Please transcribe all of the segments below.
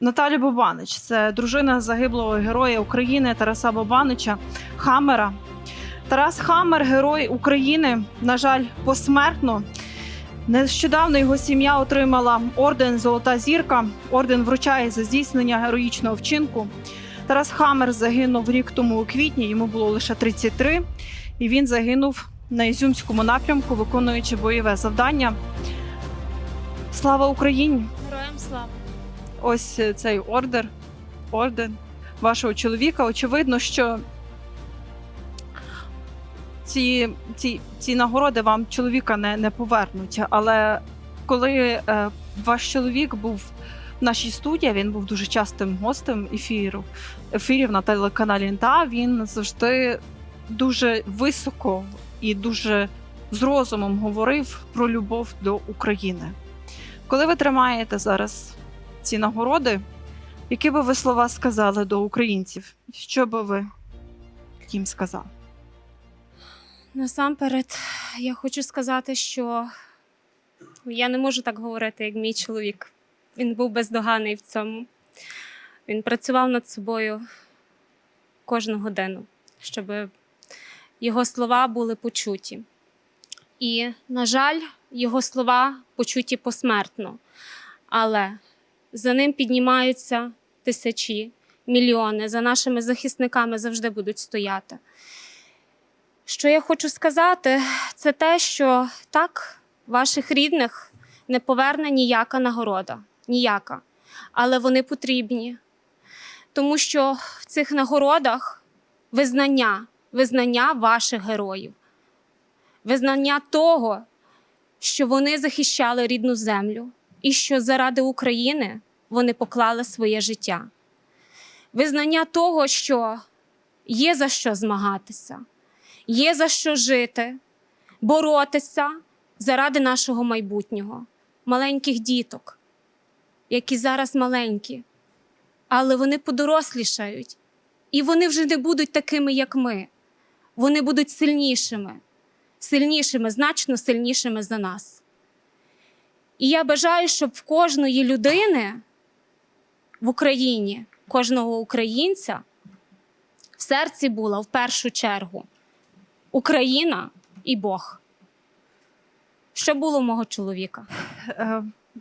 Наталя Бобанич це дружина загиблого героя України Тараса Бобанича Хамера. Тарас Хамер, герой України, на жаль, посмертно. Нещодавно його сім'я отримала орден Золота зірка. Орден вручає за здійснення героїчного вчинку. Тарас Хамер загинув рік тому у квітні, йому було лише 33, і він загинув на Ізюмському напрямку, виконуючи бойове завдання. Слава Україні! Героям слава. Ось цей ордер, орден вашого чоловіка. Очевидно, що ці, ці, ці нагороди вам чоловіка не, не повернуть. Але коли е, ваш чоловік був в нашій студії, він був дуже частим гостем ефіру, ефірів на телеканалі НТА, він завжди дуже високо і дуже з розумом говорив про любов до України. Коли ви тримаєте зараз ці нагороди, які би ви слова сказали до українців? Що би ви їм сказали? Насамперед, я хочу сказати, що я не можу так говорити, як мій чоловік. Він був бездоганий в цьому. Він працював над собою кожну годину, щоб його слова були почуті. І, на жаль, його слова почуті посмертно. Але за ним піднімаються тисячі, мільйони. За нашими захисниками завжди будуть стояти. Що я хочу сказати, це те, що так, ваших рідних не поверне ніяка нагорода, ніяка. Але вони потрібні. Тому що в цих нагородах визнання, визнання ваших героїв, визнання того, що вони захищали рідну землю і що заради України вони поклали своє життя. Визнання того, що є за що змагатися, є за що жити, боротися заради нашого майбутнього, маленьких діток, які зараз маленькі, але вони подорослішають, і вони вже не будуть такими, як ми. Вони будуть сильнішими, сильнішими, значно сильнішими за нас. І я бажаю, щоб в кожної людини в Україні, кожного українця в серці була в першу чергу Україна і Бог. Що було у мого чоловіка?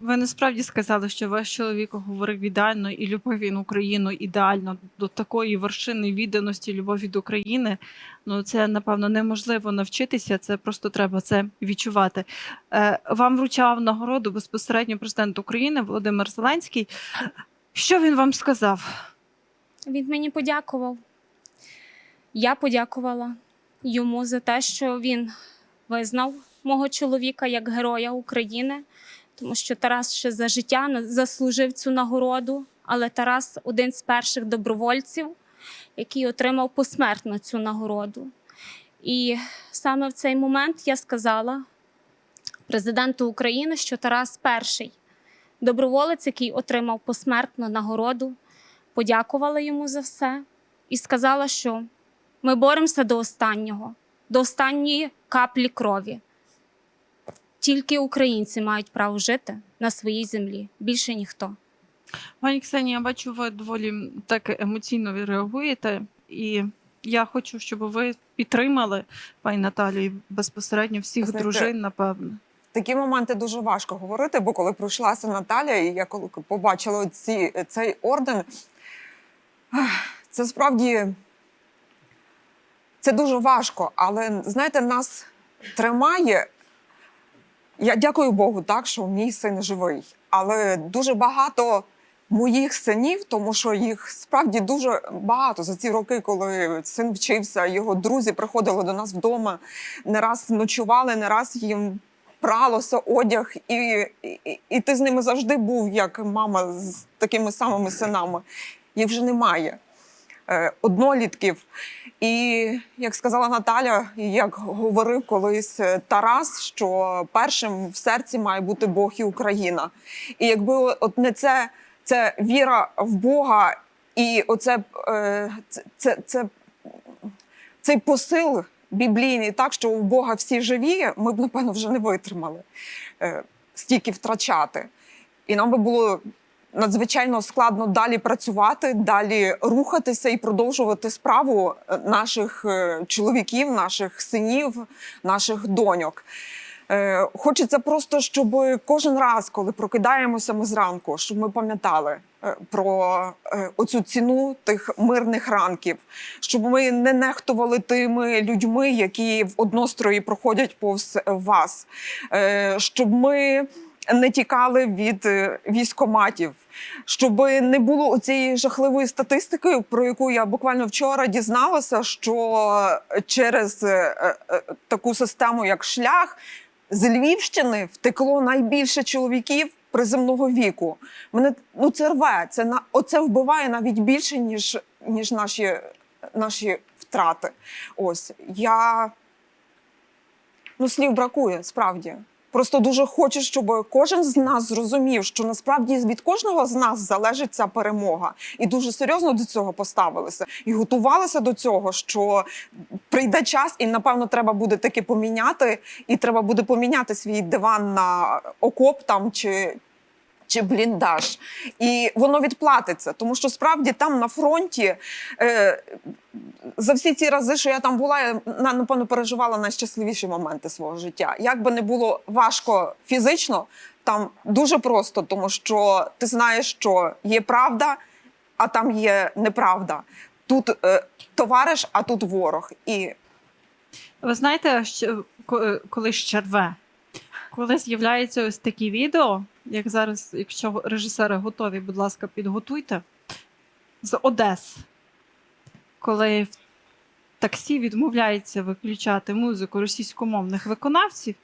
Ви насправді сказали, що ваш чоловік говорив ідеально і любив він Україну ідеально до такої вершини відданості, любові до України. Ну це напевно неможливо навчитися. Це просто треба це відчувати. Е, Вам вручав нагороду безпосередньо президент України Володимир Зеленський. Що він вам сказав? Він мені подякував. Я подякувала йому за те, що він визнав мого чоловіка як героя України, тому що Тарас ще за життя заслужив цю нагороду. Але Тарас один з перших добровольців, який отримав посмертно цю нагороду. І саме в цей момент я сказала президенту України, що Тарас перший доброволець, який отримав посмертно нагороду, подякувала йому за все і сказала, що ми боремося до останнього, до останньої каплі крові. Тільки українці мають право жити на своїй землі, більше ніхто. Пані Ксенія, я бачу, ви доволі так емоційно реагуєте, і я хочу, щоб ви підтримали пані Наталію безпосередньо всіх Знаєте, дружин, напевно. Такі моменти дуже важко говорити, бо коли пройшлася Наталя, і я коли побачила ці, цей орден, це справді це дуже важко. Але знаєте, нас тримає. Я дякую Богу, так, що мій син живий. Але дуже багато моїх синів, тому що їх справді дуже багато за ці роки, коли син вчився, його друзі приходили до нас вдома, не раз ночували, не раз їм пралося одяг, і, і, і ти з ними завжди був, як мама з такими самими синами. Їх вже немає. Е, Однолітків. І як сказала Наталя, як говорив колись е, Тарас, що першим в серці має бути Бог і Україна. І якби от не це, це віра в Бога, і оце е, це, це, це, цей посил біблійний, так що у Бога всі живі, ми б, напевно, вже не витримали е, стільки втрачати. І нам би було надзвичайно складно далі працювати, далі рухатися і продовжувати справу е, наших е, чоловіків, наших синів, наших доньок. Е, Хочеться просто, щоб кожен раз, коли прокидаємося ми зранку, щоб ми пам'ятали про оцю ціну тих мирних ранків, щоб ми не нехтували тими людьми, які в однострої проходять повз вас, щоб ми не тікали від е, військоматів, щоб не було цієї жахливої статистики, про яку я буквально вчора дізналася, що через е, е, таку систему, як шлях, з Львівщини втекло найбільше чоловіків приземного віку. Мене ну це рве. Це на оце вбиває навіть більше, ніж, ніж наші, наші втрати. Ось я ну слів бракує, справді. Просто дуже хочу, щоб кожен з нас зрозумів, що насправді від кожного з нас залежить ця перемога, і дуже серйозно до цього поставилися і готувалися до цього, що прийде час, і напевно треба буде таки поміняти, і треба буде поміняти свій диван на окоп там чи. Чи бліндаж, і воно відплатиться, тому що справді там на фронті е, за всі ці рази, що я там була, я напевно переживала найщасливіші моменти свого життя. Як би не було важко фізично, там дуже просто, тому що ти знаєш, що є правда, а там є неправда. Тут е, товариш, а тут ворог. І Ви знаєте, що коли ще рве, коли з'являються ось такі відео, як зараз, якщо режисери готові, будь ласка, підготуйте з Одес, коли в таксі відмовляється виключати музику російськомовних виконавців,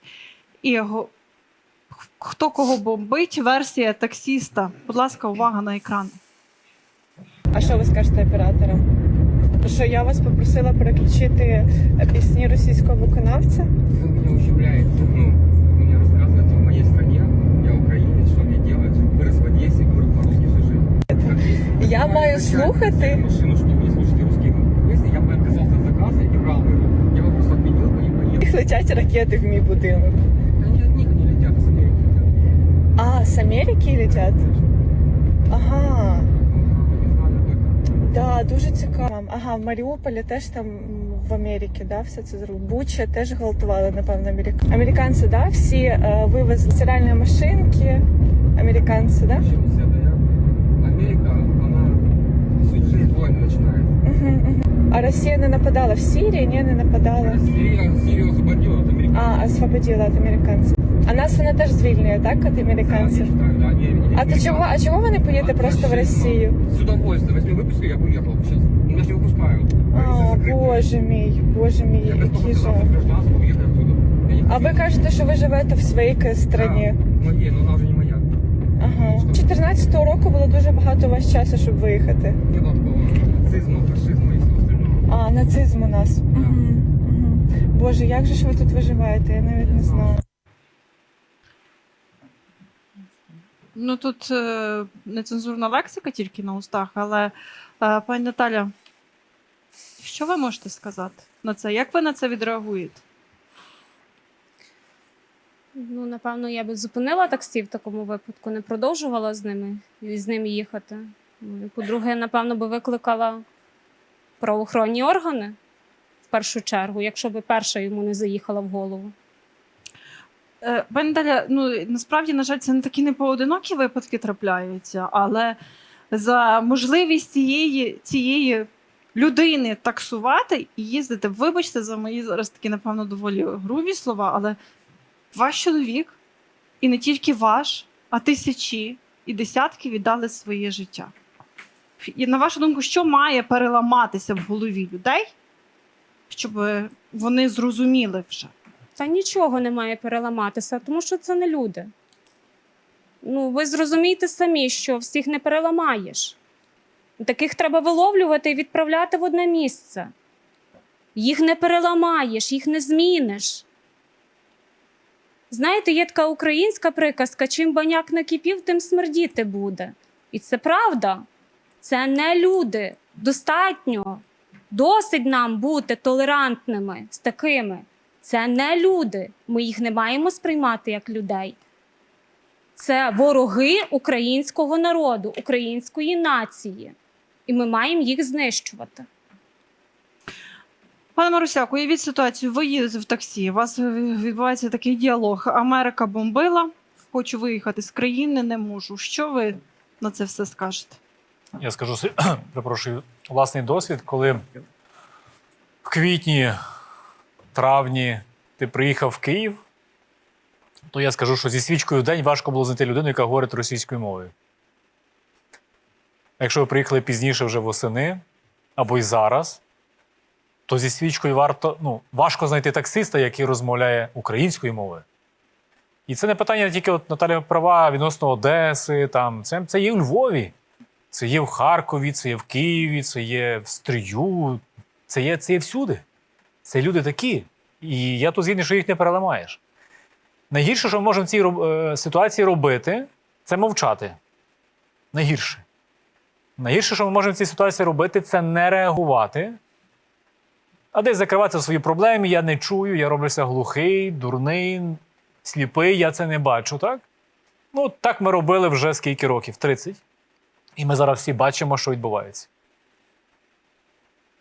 і його хто кого бомбить, версія таксіста. Будь ласка, увага на екран. А що ви скажете операторам? Що я вас попросила переключити пісні російського виконавця? Вы меня ущемляете. Ну, Я вызывает маю начальник слухати. в машину, чтобы не слушать русский язык. Если я бы отказался от заказа и не брал бы его, я бы просто отменил бы и поехал. Їх летять ракети в мій будинок. Они от них не летят, а с Америки летят. А, з Америки летять? Ага, Вы не знали об этом? да, дуже цікаво. Ага, в Маріуполі теж там м, в Америці, да, все це зробили. Буча теж гвалтували, напевно, американці. Американці, да, всі е, вивезли стиральні машинки. Американці, да? Вообще не себя, я... Америка, А Росія не нападала в Сирії? Ні, не нападала. Сирия, Сирию освободила от американцев. А, освободила від американців. А нас вона теж звільнює, так, від американців? Да, я считаю, да, не- А то чого, а чого ви не поїдете просто в Росію? С удовольствием. Если выпуска, я бы уехал сейчас. Меня же не выпускают. А, боже мій, боже мій, Я без який того, жах. гражданство уехать отсюда. Я не А хочу. ви кажете, що ви живете в своїй к- страні? Да, моей, но она уже не моя. Ага. 14-го року було дуже багато у вас часу, щоб виїхати. Не было такого нацизма, фашизма и всего остального. А, нацизм у нас. Угу. Угу. Боже, як же ж ви тут виживаєте? Я навіть не знаю. Ну тут е, нецензурна лексика тільки на устах, але е, пані Наталя, що ви можете сказати на це? Як ви на це відреагуєте? Ну, напевно, я би зупинила таксі в такому випадку, не продовжувала з ними і з ним їхати. По-друге, напевно, би викликала правоохоронні органи в першу чергу, якщо би перша йому не заїхала в голову. Е, Пані Наталя, ну насправді, на жаль, це не такі непоодинокі випадки трапляються, але за можливість цієї, цієї людини таксувати і їздити, вибачте за мої зараз такі, напевно, доволі грубі слова, але ваш чоловік, і не тільки ваш, а тисячі і десятки віддали своє життя. І на вашу думку, що має переламатися в голові людей, щоб вони зрозуміли вже? Та нічого не має переламатися, тому що це не люди. Ну, ви зрозумієте самі, що всіх не переламаєш. Таких треба виловлювати і відправляти в одне місце. Їх не переламаєш, їх не зміниш. Знаєте, є така українська приказка: чим баняк накипів, тим смердіти буде. І це правда. Це не люди. Достатньо. Досить нам бути толерантними з такими. Це не люди. Ми їх не маємо сприймати як людей. це вороги українського народу, української нації. І ми маємо їх знищувати. Пане Марусяк, уявіть ситуацію. Ви їдете в таксі, у вас відбувається такий діалог. Америка бомбила, хочу виїхати з країни, не можу. Що ви на це все скажете? Я скажу перепрошую, власний досвід, коли в квітні, травні ти приїхав в Київ, то я скажу, що зі свічкою в день важко було знайти людину, яка говорить російською мовою. Якщо ви приїхали пізніше вже восени або й зараз, то зі свічкою варто, ну, важко знайти таксиста, який розмовляє українською мовою. І це не питання тільки от Наталя права відносно Одеси, там, це, це є у Львові. Це є в Харкові, це є в Києві, це є в Стрию, це є, це є всюди. Це люди такі. І я тут згідний, що їх не переламаєш. Найгірше, що ми можемо в цій е, ситуації робити, це мовчати. Найгірше. Найгірше, що ми можемо в цій ситуації робити, це не реагувати, а десь закривати свої проблеми. Я не чую, я роблюся глухий, дурний, сліпий, я це не бачу, так? Ну, так ми робили вже скільки років? 30. І ми зараз всі бачимо, що відбувається.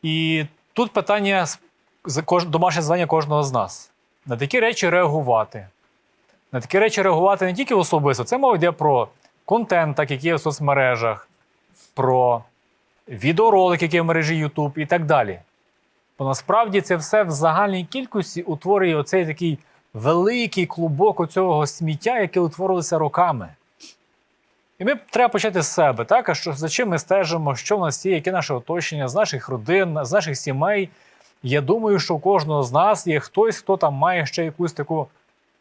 І тут питання домашнє завдання кожного з нас. На такі речі реагувати. На такі речі реагувати не тільки особисто. Це мова йде про контент, так, який є в соцмережах, про відеоролики, які в мережі YouTube і так далі. Бо насправді це все в загальній кількості утворює оцей такий великий клубок оцього сміття, яке утворилося роками. І ми треба почати з себе, так? А що за чим ми стежимо, що в нас є, яке наше оточення, з наших родин, з наших сімей. Я думаю, що у кожного з нас є хтось, хто там має ще якусь таку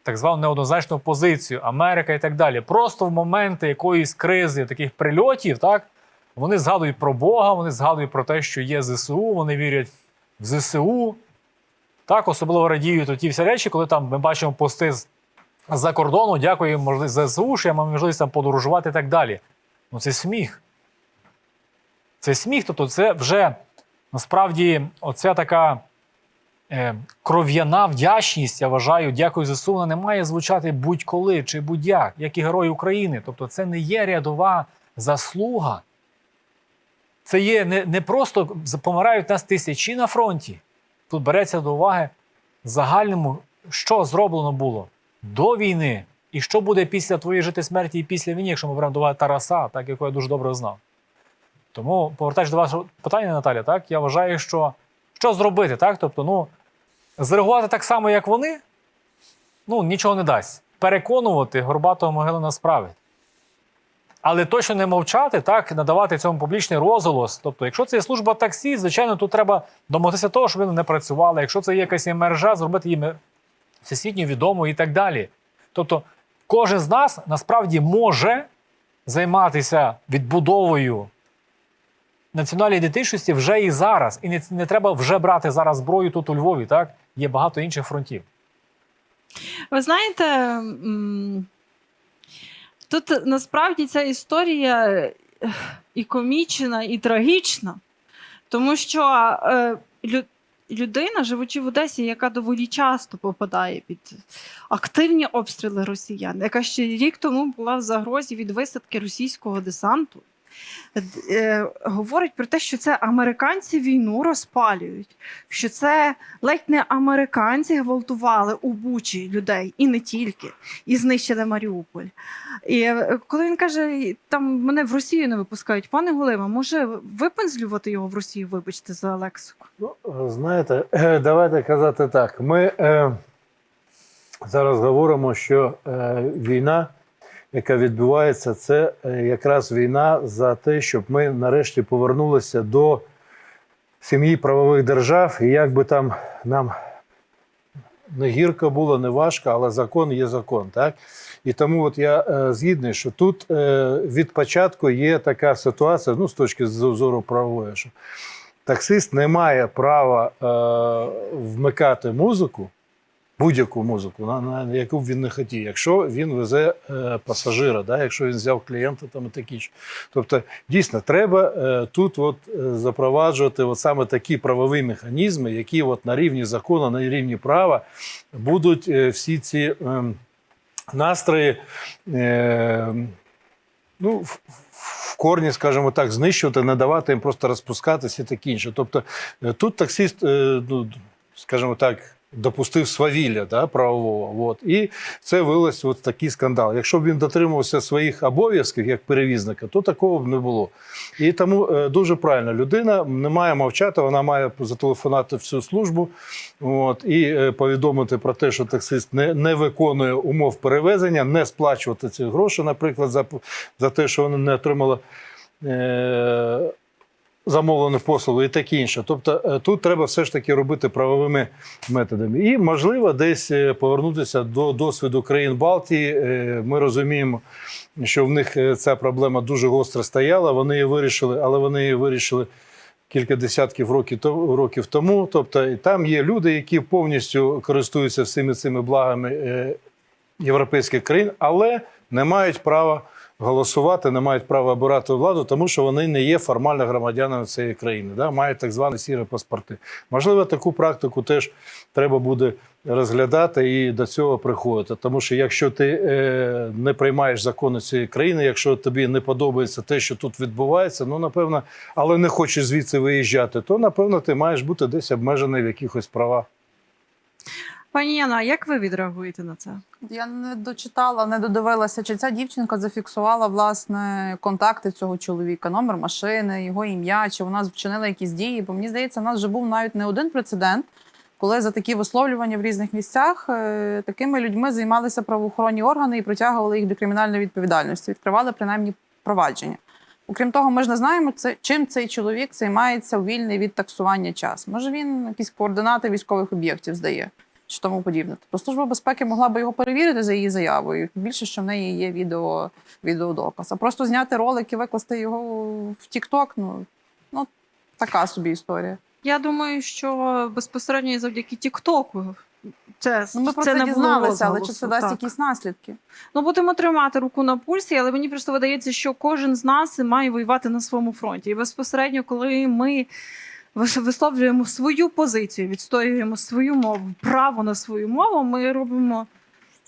так звану неоднозначну позицію, Америка і так далі. Просто в моменти якоїсь кризи, таких прильотів, так, вони згадують про Бога, вони згадують про те, що є ЗСУ, вони вірять в ЗСУ. Так, особливо радіють ті всі речі, коли там ми бачимо пости з за кордону, дякую можливість ЗСУ, що я маю можливість там подорожувати і так далі. Ну це сміх. Це сміх, тобто це вже насправді оця така е, кров'яна вдячність, я вважаю, дякую ЗСУ, вона не має звучати будь-коли чи будь-як, як і герої України. Тобто це не є рядова заслуга. Це є не, не просто помирають нас тисячі на фронті. Тут береться до уваги загальному, що зроблено було до війни, і що буде після твоєї жити смерті і після війни, якщо ми беремо до Тараса, так якого я дуже добре знав. Тому, повертаючись до вашого питання, Наталя, так, я вважаю, що що зробити, так? Тобто, ну, зреагувати так само, як вони, ну, нічого не дасть. Переконувати Горбатого могили нас справить. Але точно не мовчати, так, надавати цьому публічний розголос. Тобто, якщо це є служба таксі, звичайно, тут треба домогтися того, щоб вони не працювали. Якщо це є якась мережа, зробити її всесвітньо відомою і так далі. Тобто, кожен з нас насправді може займатися відбудовою національної ідентичності вже і зараз. І не, не треба вже брати зараз зброю тут у Львові. Так є багато інших фронтів. Ви знаєте, тут насправді ця історія і комічна, і трагічна, тому що е, людина, живучи в Одесі, яка доволі часто попадає під активні обстріли росіян, яка ще рік тому була в загрозі від висадки російського десанту. Е, Говорить про те, що це американці війну розпалюють, що це ледь не американці гвалтували у Бучі людей, і не тільки, і знищили Маріуполь. І е, коли він каже, там мене в Росію не випускають, пане Гулима, може випензлювати його в Росію, вибачте за лексику? Ну, знаєте, давайте казати так. Ми е, зараз говоримо, що е, війна, яка відбувається, це е, якраз війна за те, щоб ми нарешті повернулися до сім'ї правових держав. І як би там нам не гірко було, не важко, але закон є закон. Так? І тому от я е, згідний, що тут е, від початку є така ситуація, ну, з точки зору правової, що таксист не має права вмикати музику, будь-яку музику, на, на яку б він не хотів, якщо він везе е, пасажира, да, якщо він взяв клієнта там і такі. Тобто, дійсно, треба е, тут от, е, запроваджувати от саме такі правові механізми, які от на рівні закону, на рівні права будуть е, всі ці. ем, настрої. Е, ну, в, в корні, скажімо так, знищувати, не давати їм просто розпускатися і таке інше. Тобто е, тут таксист, е, ну, скажімо так, допустив свавілля да, правового. От. І це вилилось от такий скандал. Якщо б він дотримувався своїх обов'язків як перевізника, то такого б не було. І тому е, дуже правильно, людина не має мовчати, вона має зателефонувати в цю службу от, і е, повідомити про те, що таксист не, не виконує умов перевезення, не сплачувати ці гроші, наприклад, за, за те, що вони не отримали. Е, замовлену послугу і таке інше. Тобто е, тут треба все ж таки робити правовими методами. І, можливо, десь е, повернутися до досвіду країн Балтії. Е, Ми розуміємо, що в них ця проблема дуже гостро стояла. Вони її вирішили, але вони її вирішили. Кілька десятків років, років тому. Тобто, і там є люди, які повністю користуються всіми цими благами європейських країн, але не мають права голосувати, не мають права обирати владу, тому що вони не є формально громадянами цієї країни, да? мають так звані сірі паспорти. Можливо, таку практику теж треба буде розглядати і до цього приходити. Тому що якщо ти е, не приймаєш закони цієї країни, якщо тобі не подобається те, що тут відбувається, ну напевно, але не хочеш звідси виїжджати, то напевно ти маєш бути десь обмежений в якихось правах. Пані Яна, як ви відреагуєте на це? Я не дочитала, не додивилася, чи ця дівчинка зафіксувала власне контакти цього чоловіка, номер машини, його ім'я, чи вона вчинила якісь дії. Бо мені здається, в нас вже був навіть не один прецедент, коли за такі висловлювання в різних місцях е, такими людьми займалися правоохоронні органи і притягували їх до кримінальної відповідальності, відкривали принаймні провадження. Окрім того, ми ж не знаємо, це, чим цей чоловік займається у вільний від таксування час. Може, він якісь координати військових об'єктів здає чи тому подібне. Тобто служба безпеки могла би його перевірити за її заявою. Більше, що в неї є відео, відеодоказ. А просто зняти ролик і викласти його в TikTok, ну, ну така собі історія. Я думаю, що безпосередньо і завдяки Тіктоку. Це, Ну, ми про це, це, не дізналися, але чи це дасть так. якісь наслідки? Ну, будемо тримати руку на пульсі, але мені просто видається, що кожен з нас має воювати на своєму фронті. І безпосередньо, коли ми висловлюємо свою позицію, відстоюємо свою мову, право на свою мову, ми робимо.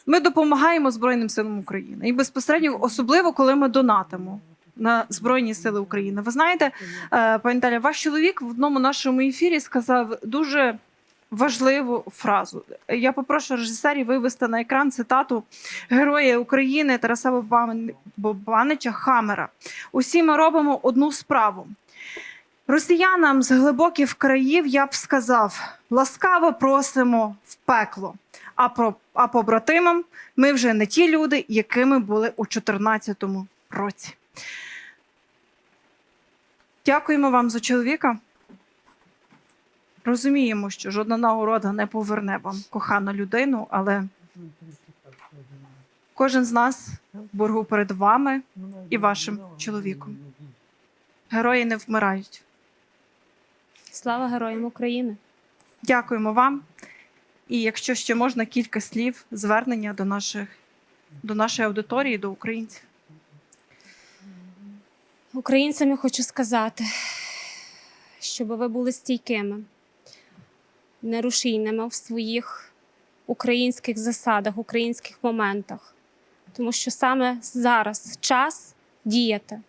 Ми допомагаємо Збройним силам України. І безпосередньо, особливо, коли ми донатимо на Збройні Сили України. Ви знаєте, е, пані Таля, ваш чоловік в одному нашому ефірі сказав дуже важливу фразу. Я попрошу режисерів вивести на екран цитату Героя України Тараса Бобан- Бобанича Хамера. Усі ми робимо одну справу. Росіянам з глибоких країв я б сказав: ласкаво просимо в пекло. А про а побратимам ми вже не ті люди, якими були у 2014 році. Дякуємо вам за чоловіка. Розуміємо, що жодна нагорода не поверне вам кохану людину, але кожен з нас боргу перед вами і вашим чоловіком. Герої не вмирають. Слава героям України! Дякуємо вам. І якщо ще можна, кілька слів звернення до наших до нашої аудиторії, до українців. Українцям я хочу сказати, щоб ви були стійкими, нерушійними в своїх українських засадах, українських моментах. Тому що саме зараз час діяти,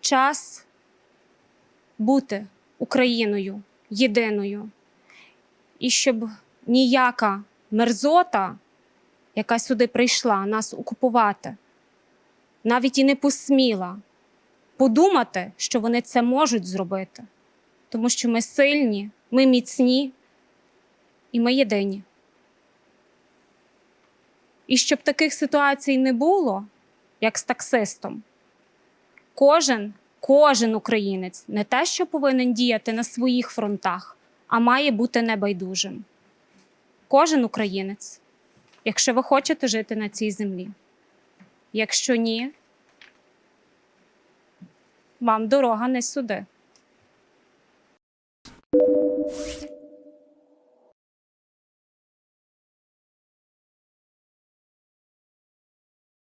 час бути Україною єдиною. І щоб ніяка мерзота, яка сюди прийшла нас окупувати, навіть і не посміла подумати, що вони це можуть зробити. Тому що ми сильні, ми міцні і ми єдині. І щоб таких ситуацій не було, як з таксистом, кожен, кожен українець не те, що повинен діяти на своїх фронтах, а має бути небайдужим. Кожен українець, якщо ви хочете жити на цій землі. Якщо ні, вам дорога не сюди.